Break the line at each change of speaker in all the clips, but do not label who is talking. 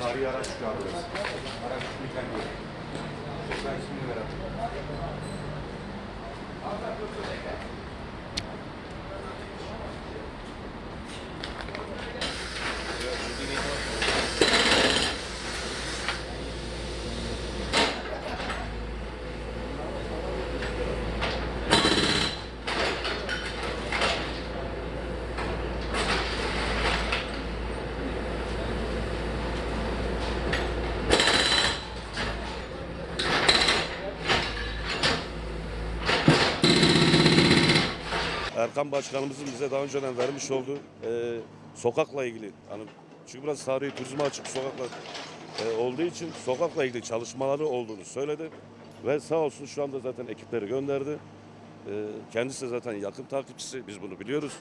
Tarihi araç çıkıyor burası. Araç biten yer. Ben şimdi merak ediyorum.
Erkan Başkanımızın bize daha önceden vermiş olduğu e, sokakla ilgili hani çünkü burası tarihi turizme açık sokaklar e, olduğu için sokakla ilgili çalışmaları olduğunu söyledi ve sağ olsun şu anda zaten ekipleri gönderdi. E, kendisi zaten yakın takipçisi biz bunu biliyoruz.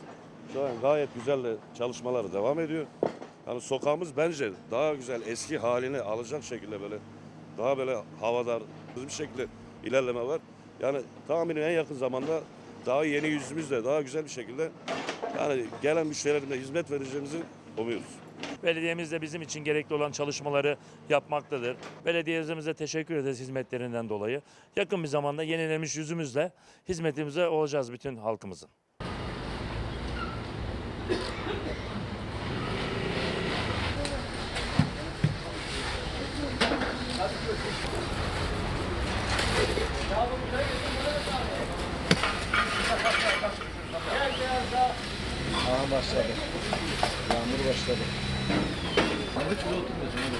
Şu an gayet güzel çalışmaları devam ediyor. Yani sokağımız bence daha güzel eski halini alacak şekilde böyle daha böyle havadar bir şekilde ilerleme var. Yani tahminim en yakın zamanda daha yeni yüzümüzle daha güzel bir şekilde yani gelen müşterilerimize hizmet vereceğimizi umuyoruz.
Belediyemiz de bizim için gerekli olan çalışmaları yapmaktadır. Belediyemize teşekkür ederiz hizmetlerinden dolayı. Yakın bir zamanda yenilenmiş yüzümüzle hizmetimize olacağız bütün halkımızın.
Aha başladı. Yağmur başladı. Hadi şuraya oturmuyorsun hadi.